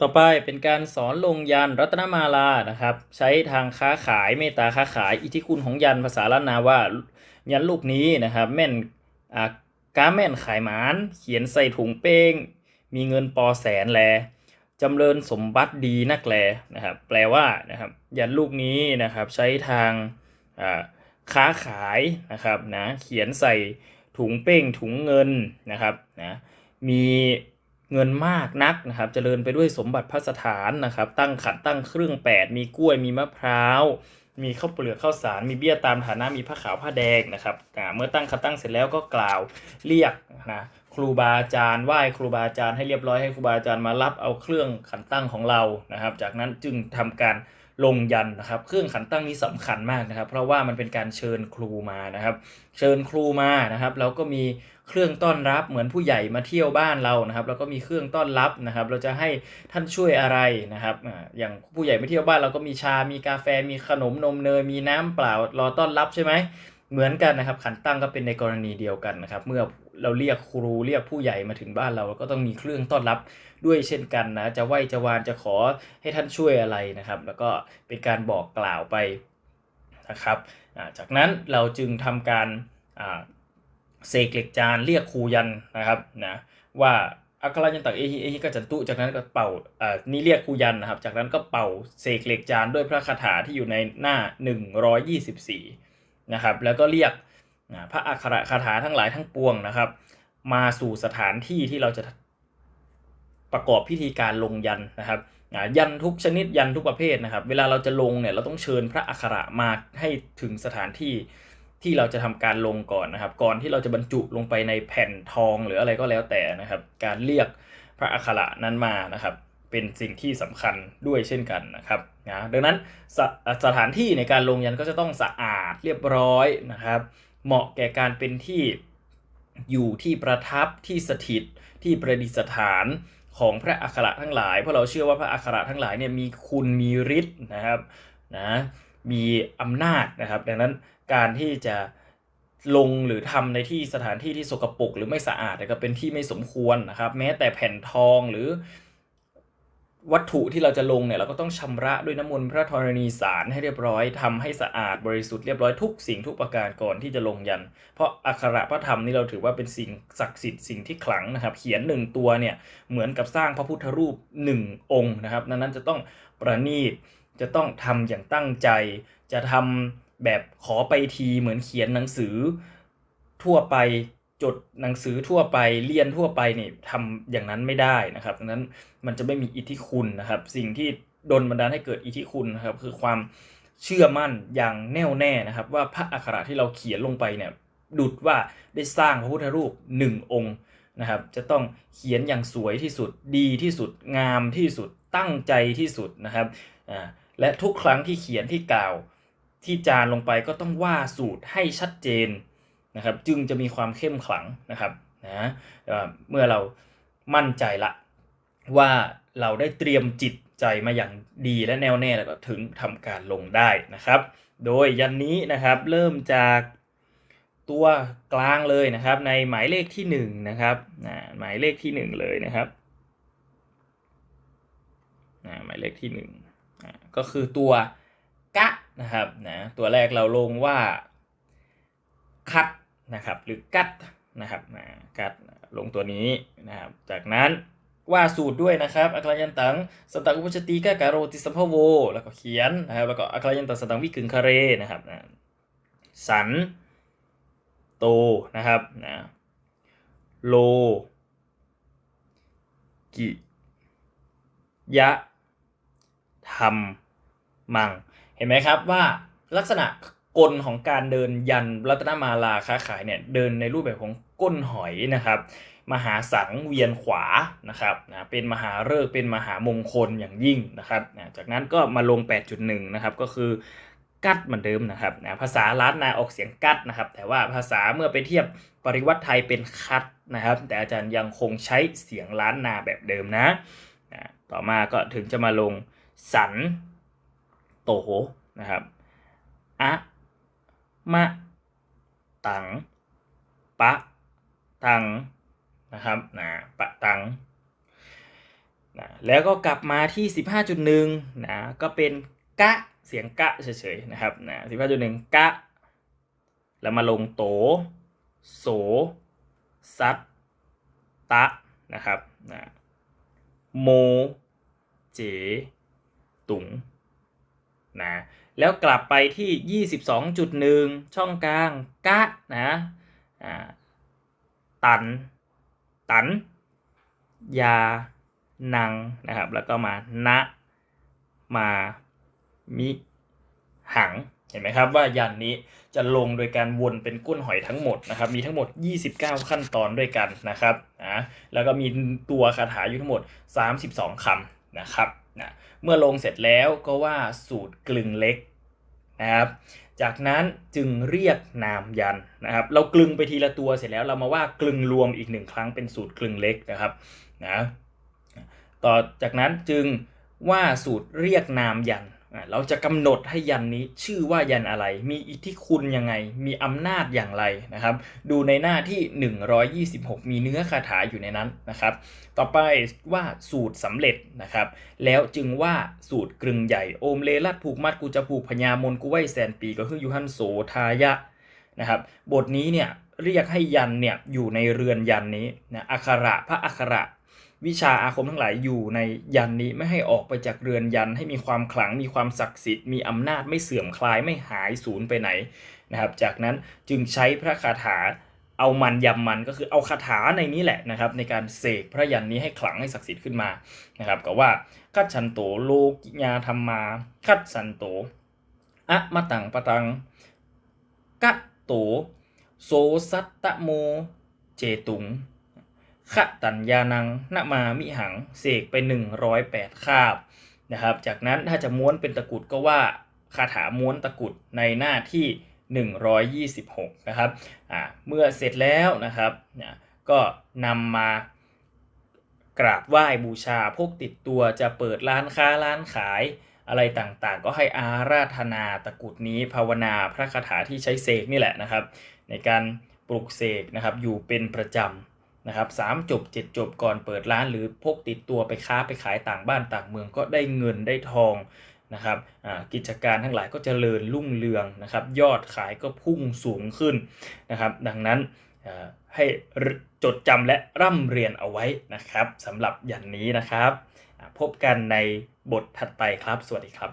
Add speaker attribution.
Speaker 1: ต่อไปเป็นการสอนลงยันรัตนมาลานะครับ ใช้ทางค้าขายเมตตาค้าขายอิทธิคุณของยันภาษาล้านนาว่ายันลูกนี้นะครับ แม่นอ่ากาแม่นขายหมาน เขียนใส่ถุงเป้ง มีเงินปอแสนแลจำเริญสมบัติดีนักแลนะครับ แปลว่านะครับยันลูกนี้นะครับ ใช้ทางค้าขายนะครับนะเขียนใส่ถุงเป้งถุงเงินนะครับนะมี เงินมากนักนะครับเจริญไปด้วยสมบัติพระสถานนะครับ ตั้งขันตั้งเครื่องแปดมีกล้วยมีมะพร้าว มีข้าวเปลือกข้าวสาร มีเบี้ยตามฐานะมีผ้าขาวผ้าแดงนะครับเมื่อตั้งขันตั้งเสร็จแล้วก็กล่าวเรียกนะครูบาอาจารย์ไหว้ครูบาอาจารย์ให้เรียบร้อยให้ครูบาอาจารย์มารับเอาเครื่องขันตั้งของเรานะครับ จากนั้นจึงทำการลงยันนะครับ เครื่องขันตั้งนี้สำคัญมากนะครับ เพราะว่ามันเป็นการเชิญครูมานะครับ เชิญครูมานะครับ แล้วก็มี เครื่องต้อนรับเหมือนผู้ใหญ่มาเที่ยวบ้านเรานะครับ แล้วก็มีเครื่องต้อนรับนะครับ เราจะให้ท่านช่วยอะไรนะครับอย่างผู้ใหญ่มาเที่ยวบ้านเราก็มีชา มีกาแฟ มีขนมนมเนย มีน้ำเปล่ารอต้อนรับใช่ไหมเหมือนกันนะครับ ขันตั้งก็เป็นในกรณีเดียวกันนะครับ เมื่อเราเรียกครูเรียกผู้ใหญ่มาถึงบ้านเราก็ต้องมีเครื่องต้อนรับด้วยเช่นกันนะ จะไหวจะวานจะขอให้ท่านช่วยอะไรนะครับ แล้วก็เป็นการบอกกล่าวไปนะครับจากนั้นเราจึงทำการ เสกเหล็กจานเรียกครูยันนะครับนะว่าอัครายันตักเอฮิเอฮิกจจันตุจากนั้นก็เป่าอ่านี่เรียกครูยันนะครับ จากนั้นก็เป่าเสกเหล็กจานด้วยพระคาถาที่อยู่ในหน้า 124นะครับแล้วก็เรียกนะพระอัคระคาถาทั้งหลายทั้งปวงนะครับ มาสู่สถานที่ที่เราจะประกอบพิธีการลงยันนะครับยันทุกชนิดยันทุกประเภทนะครับ เวลาเราจะลงเนี่ยเราต้องเชิญพระอัคระมาให้ถึงสถานที่ ที่เราจะทำการลงก่อนนะครับ ก่อนที่เราจะบรรจุลงไปในแผ่นทองหรืออะไรก็แล้วแต่นะครับ การเรียกพระอัคระนั้นมานะครับ เป็นสิ่งที่สำคัญด้วยเช่นกันนะครับนะดังนั้นสสถานที่ในการลงยันก็จะต้องสะอาดเรียบร้อยนะครับ เหมาะแก่การเป็นที่อยู่ที่ประทับที่สถิตที่ประดิษฐานของพระอัคระทั้งหลาย เพราะเราเชื่อว่าพระอัคระทั้งหลายเนี่ยมีคุณมีฤทธิ์นะครับนะมีอำนาจนะครับ ดังนั้น การที่จะลงหรือทำในที่สถานที่ที่สกปรกหรือไม่สะอาดก็เป็นที่ไม่สมควรนะครับ แม้แต่แผ่นทองหรือวัตถุที่เราจะลงเนี่ยเราก็ต้องชำระด้วยน้ำมนต์พระธรณีสารให้เรียบร้อยทำให้สะอาดบริสุทธิ์เรียบร้อยทุกสิ่งทุกประการก่อนที่จะลงยัน เพราะอักขระพระธรรมนี่เราถือว่าเป็นสิ่งศักดิ์สิทธิ์สิ่งที่ขลังนะครับ เขียนหนึ่งตัวเนี่ยเหมือนกับสร้างพระพุทธรูปหนึ่งองค์นะครับ นั้นจะต้องประณีตจะต้องทำอย่างตั้งใจจะทำ แบบขอไปทีเหมือนเขียนหนังสือทั่วไปจดหนังสือทั่วไปเรียนทั่วไปนี่ทำอย่างนั้นไม่ได้นะครับดังนั้นมันจะไม่มีอิทธิคุณนะครับ สิ่งที่ดลบันดาลให้เกิดอิทธิคุณนะครับ คือความเชื่อมั่นอย่างแน่วแน่นะครับ ว่าพระอักขระที่เราเขียนลงไปเนี่ยดุดว่าได้สร้างพระพุทธรูปหนึ่งองค์นะครับ จะต้องเขียนอย่างสวยที่สุดดีที่สุดงามที่สุดตั้งใจที่สุดนะครับอ่าและทุกครั้งที่เขียนที่กล่าว ที่จานลงไปก็ต้องว่าสูตรให้ชัดเจนนะครับ จึงจะมีความเข้มขลังนะครับนะเมื่อเรามั่นใจละว่าเราได้เตรียมจิตใจมาอย่างดีและแน่วแน่แล้วก็ถึงทำการลงได้นะครับ โดยยันนี้นะครับเริ่มจากตัวกลางเลยนะครับ ในหมายเลขที่หนึ่งนะครับนะหมายเลขที่หนึ่งเลยนะครับนะหมายเลขที่หนึ่งนะก็คือตัวกะ นะครับนะตัวแรกเราลงว่าคัดนะครับหรือกัดนะครับนะกัดลงตัวนี้นะครับจากนั้นว่าสูตรด้วยนะครับอักขยันตังสตังอุปชติกะการโรติสัมภโว แล้วก็เขียนนะครับแล้วก็อักขยันตังสตังวิกึงคาเรนะครับนะสันโตนะครับนะโล กิยะธรรมมัง เห็นไหมครับว่าลักษณะกลของการเดินยันรัตนมาลาค้าขายเนี่ยเดินในรูปแบบของก้นหอยนะครับ มหาสังเวียนขวานะครับนะเป็นมหาฤกษ์เป็นมหามงคลอย่างยิ่งนะครับนะจากนั้นก็มาลง 8.1 นะครับก็คือกัดเหมือนเดิมนะครับนะภาษาล้านนาออกเสียงกัดนะครับ แต่ว่าภาษาเมื่อไปเทียบปริวัติไทยเป็นคัดนะครับ แต่อาจารย์ยังคงใช้เสียงล้านนาแบบเดิมนะนะต่อมาก็ถึงจะมาลงสัน นะครับอะมะตังปะตังนะครับนะปะตังนะแล้วก็กลับมาที่ 15.1นะก็เป็นกะเสียงกะเฉยๆนะครับนะ15.1กะแล้วมาลงโต โสซัดตะนะครับนะโม เจ ตุง นะแล้วกลับไปที่ 22.1 ช่องกลางกะนะตัน ตัน ยา นัง นะครับ แล้วก็มานะมา มิ หัง เห็นไหมครับว่ายันนี้จะลงโดยการวนเป็นก้นหอยทั้งหมดนะครับ มีทั้งหมด 29 ขั้นตอนด้วยกันนะครับนะแล้วก็มีตัวคาถาอยู่ทั้งหมด 32คำนะครับ นะเมื่อลงเสร็จแล้วก็ว่าสูตรกลึงเล็กนะครับ จากนั้นจึงเรียกนามยันนะครับ เรากลึงไปทีละตัวเสร็จแล้วเรามาว่ากลึงรวมอีกหนึ่งครั้งเป็นสูตรกลึงเล็กนะครับนะต่อจากนั้นจึงว่าสูตรเรียกนามยัน เราจะกำหนดให้ยันนี้ชื่อว่ายันอะไร มีอิทธิคุณยังไง มีอำนาจอย่างไรนะครับ ดูในหน้าที่ 126 มีเนื้อคาถาอยู่ในนั้นนะครับ ต่อไปว่าสูตรสำเร็จนะครับ แล้วจึงว่าสูตรกรึงใหญ่โอมเลลัดผูกมัดกูจะผูกพญามนกูไหวแสนปีก็คือยูฮันโสทายะนะครับบทนี้เนี่ยเรียกให้ยันเนี่ยอยู่ในเรือนยันนี้นะอักขระพระอักขระ วิชาอาคมทั้งหลายอยู่ในยันนี้ไม่ให้ออกไปจากเรือนยันให้มีความขลังมีความศักดิ์สิทธิ์มีอำนาจไม่เสื่อมคลายไม่หายสูญไปไหนนะครับ จากนั้นจึงใช้พระคาถาเอามันยำมันก็คือเอาคาถาในนี้แหละนะครับในการเสกพระยันนี้ให้ขลังให้ศักดิ์สิทธิ์ขึ้นมานะครับก็ว่าคัดฉันโตโลกิยาธรรมา คัดสันโตอะมะตังปะตังกะโตโสสัตตะโม เจตุง ขะตัญญานังนามามิหังเสกไป 108 คาบนะครับ จากนั้นถ้าจะม้วนเป็นตะกุดก็ว่าคาถาม้วนตะกุดในหน้าที่ 126 นะครับอ่าเมื่อเสร็จแล้วนะครับนะก็นำมากราบไหว้บูชาพกติดตัวจะเปิดร้านค้าร้านขายอะไรต่างๆ ก็ให้อาราธนาตะกุดนี้ภาวนาพระคาถาที่ใช้เสกนี่แหละนะครับ ในการปลุกเสกนะครับอยู่เป็นประจำ นะครับสามจบเจ็ดจบก่อนเปิดร้าน หรือพกติดตัวไปค้าไปขายต่างบ้านต่างเมืองก็ได้เงินได้ทองนะครับกิจการทั้งหลายก็เจริญรุ่งเรืองนะครับ ยอดขายก็พุ่งสูงขึ้นนะครับ ดังนั้นให้จดจำและร่ำเรียนเอาไว้นะครับสำหรับยันนี้นะครับ พบกันในบทถัดไปครับ สวัสดีครับ